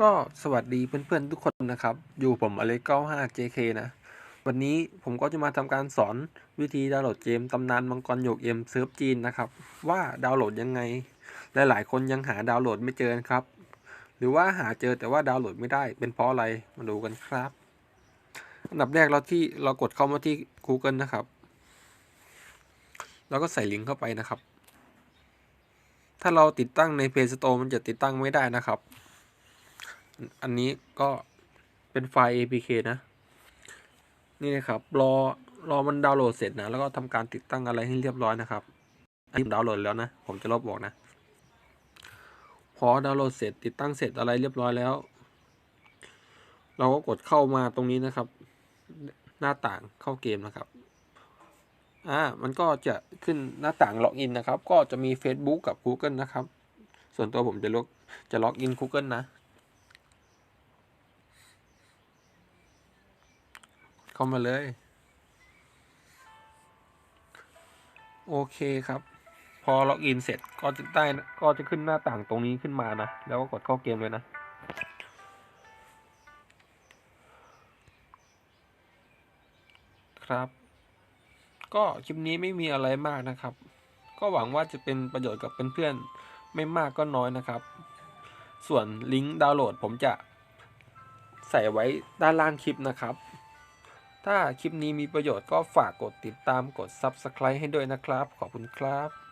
ก็สวัสดีเพื่อนๆทุกคนนะครับ อยู่ผมอเล็ก95 JK นะ วันนี้ผมก็จะมาทำการสอนวิธีดาวน์โหลดเกมตำนานมังกรหยกเอ็มเซิร์ฟจีนนะครับ ว่าดาวน์โหลดยังไง และหลายคนยังหาดาวน์โหลดไม่เจอครับ หรือว่าหาเจอแต่ว่าดาวน์โหลดไม่ได้เป็นเพราะอะไรมาดูกันครับ อันดับแรกเราที่เรากดเข้ามาที่ Google นะครับ แล้วก็ใส่ลิงก์เข้าไปนะครับ ถ้าเราติดตั้งใน Play Store มันจะติดตั้งไม่ได้นะครับ อันนี้ก็เป็นไฟล์ APK นะ นี่นะครับ รอรอมันดาวน์โหลดเสร็จนะ แล้วก็ทำการติดตั้งอะไรให้เรียบร้อยนะครับ อันนี้ดาวน์โหลดแล้วนะ ผมจะลบบอกนะ พอดาวน์โหลดเสร็จติดตั้งเสร็จอะไรเรียบร้อยแล้ว เราก็กดเข้ามาตรงนี้นะครับ หน้าต่างเข้าเกมนะครับ อ่า มันก็จะขึ้นหน้าต่างล็อกอินนะครับ ก็จะมี Facebook กับ Google นะครับ ส่วนตัวผมจะล็อกจะล็อกอิน Google นะ เข้ามาเลย โอเคครับ พอล็อกอินเสร็จก็จะได้ก็จะขึ้นหน้าต่างตรงนี้ขึ้นมานะ แล้วก็กดเข้าเกมเลยนะ ครับ ก็คลิปนี้ไม่มีอะไรมากนะครับ ก็หวังว่าจะเป็นประโยชน์กับเพื่อนๆไม่มากก็น้อยนะครับ ส่วนลิงก์ดาวน์โหลดผมจะใส่ไว้ด้านล่างคลิปนะครับ ถ้าคลิปนี้มีประโยชน์ก็ฝากกดติดตามกด Subscribe ให้ด้วยนะครับ ขอบคุณครับ